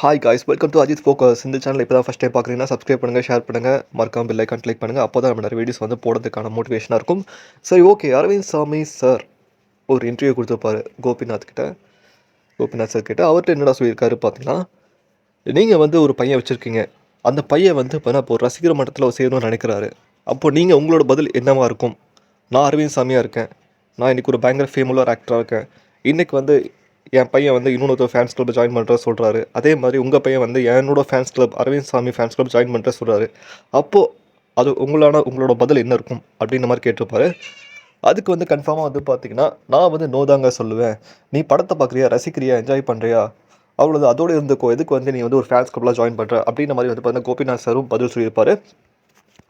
Hi guys welcome to Ajith focus இந்த channel இப்போ தான் ஃபஸ்ட் டைம் பார்க்குறீங்கன்னா சப்ஸ்கிரைப் பண்ணுங்கள் ஷேர் பண்ணுங்கள் மறக்காம பில் ஐக்கான் கிளிக் பண்ணுங்கள் அப்போ தான் நம்ம நிறைய வீடியோஸ் வந்து போடுறதுக்கான மோட்டிவேஷனாக இருக்கும். சரி ஓகே அரவிந்த் சாமி சார் ஒரு இன்டர்வியூ கொடுத்துருப்பாரு கோபிநாத் கிட்ட. கோபிநாத் சார் கிட்ட. அவர்கிட்ட என்னடா சொல்லியிருக்காரு பார்த்தீங்கன்னா நீங்கள் வந்து ஒரு பையன் வச்சுருக்கீங்க. அந்த பையன் வந்து இப்போ இப்போ ஒரு ரசிகர் மட்டத்தில் செய்யணும்னு நினைக்கிறாரு. அப்போ நீங்கள் உங்களோட பதில் என்னவா இருக்கும்? நான் அரவிந்த் சாமியாக இருக்கேன். நான் இன்றைக்கி ஒரு பயங்கர ஃபேமுலர் ஆக்டராக இருக்கேன். இன்றைக்கி வந்து என் பையன் வந்து இன்னொரு ஃபேன்ஸ் கிளப் ஜாயின் பண்ணுற சொல்கிறாரு அதே மாதிரி உங்கள் பையன் வந்து என்னோட ஃபேன்ஸ் கிளப் அரவிந்த் சாமி ஃபேன்ஸ் கிளப் ஜாயின் பண்ணுற சொல்கிறாரு அப்போது அது உங்களான உங்களோட பதில் என்ன இருக்கும்? அப்படின்ற மாதிரி கேட்டிருப்பாரு. அதுக்கு வந்து கன்ஃபார்மாக வந்து பார்த்தீங்கன்னா நான் வந்து நோதாங்க சொல்லுவேன். நீ படத்தை பார்க்குறியா ரசிக்கிறியா? என்ஜாய் பண்ணுறியா அவ்வளோது அதோடு இருந்துக்கோ எதுக்கு வந்து நீ வந்து ஒரு ஃபேன்ஸ் கிளப்லாம் ஜாயின் பண்ணுற அப்படின்ற மாதிரி வந்து பார்த்தீங்கன்னா கோபிநாத் சாரும் பதில் சொல்லியிருப்பார்.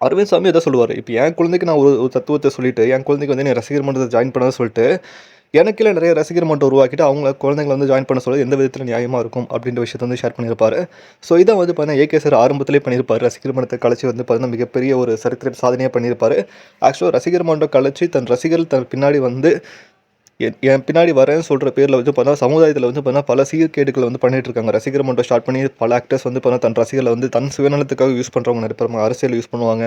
அரவிந்த் சாமி எதை சொல்லுவார்? இப்போ என் குழந்தைக்கு நான் ஒரு தத்துவத்தை சொல்லிட்டு என் குழந்தைக்கு வந்து நீ ரசிகர் மன்றத்தை ஜாயின் பண்ண சொல்லிட்டு எனக்குள்ள நிறைய ரசிகர் மட்டும் உருவாக்கிட்டு அவங்க குழந்தைங்களை வந்து ஜாயின் பண்ண சொல்றது எந்த விதத்தில் நியாயமாக இருக்கும் அப்படின்ற விஷயத்தை வந்து ஷேர் பண்ணியிருப்பாரு. ஸோ இதை வந்து பார்த்தீங்கன்னா ஏகே சார் ஆரம்பத்திலே பண்ணியிருப்பார். ரசிகர் மன்றத்தை கலைச்சி வந்து பார்த்தீங்கன்னா மிகப்பெரிய ஒரு சரித்திர சாதனையாக பண்ணியிருப்பார். ஆக்சுவலாக ரசிகர் மன்றம் கலைச்சி தன் ரசிகர்கள் தன் பின்னாடி வந்து என் என் பின்னாடி வரேன்னு சொல்கிற பேரில் வந்து பார்த்தா சமுதாயத்தில் வந்து பார்த்தா பல சீர்கேடுகளை வந்து பண்ணிட்டு இருக்காங்க. ரசிகர் மன்றம் ஸ்டார்ட் பண்ணி பல ஆக்டர்ஸ் வந்து பார்த்தா தன் ரசிகர்களை வந்து தன் சுயநலத்துக்காக யூஸ் பண்ணுறவங்க நிறைய அரசியல் யூஸ் பண்ணுவாங்க.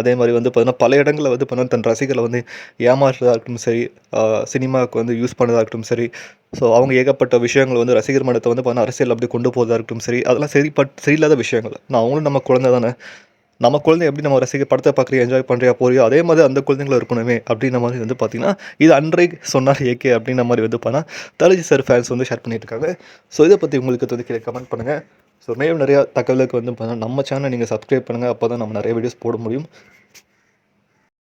அதே மாதிரி வந்து பார்த்தீங்கன்னா பல இடங்களில் வந்து பார்த்தா தன் ரசிகர்களை வந்து ஏமாற்றுறதா இருக்கட்டும் சரி சினிமாவுக்கு வந்து யூஸ் பண்ணுறதா இருக்கட்டும் சரி ஸோ அவங்க ஏகப்பட்ட விஷயங்கள் வந்து ரசிகர் மன்றத்தை வந்து பார்த்தீங்கன்னா அரசியல் அப்படி கொண்டு போகிறதா இருக்கட்டும் சரி அதெல்லாம் சரி பட் சரியில்லாத விஷயங்கள். நான் அவங்களும் நம்ம குழந்தை தானே நம்ம குழந்தை எப்படி நம்ம ரசிக்க படத்தை பார்க்குறியா என்ஜாய் பண்ணுறியா போறியோ அதே மாதிரி அந்த குழந்தைங்களும் இருக்கணுமே அப்படின்ற மாதிரி வந்து பார்த்தீங்கன்னா இது அன்றை சொன்னார் ஏகே அப்படின்ற மாதிரி வந்து பண்ணால் தலஜி சார் ஃபேன்ஸ் வந்து ஷேர் பண்ணியிருக்காங்க ஸோ இதை பற்றி உங்களுக்கு வந்து கீழே கமெண்ட் பண்ணுங்கள் ஸோ மேலும் நிறையா தகவலுக்கு வந்து பார்த்தீங்கன்னா நம்ம சேனலை நீங்கள் சப்ஸ்கிரைப் பண்ணுங்கள் அப்போ தான் நம்ம நிறைய வீடியோஸ் போட முடியும்.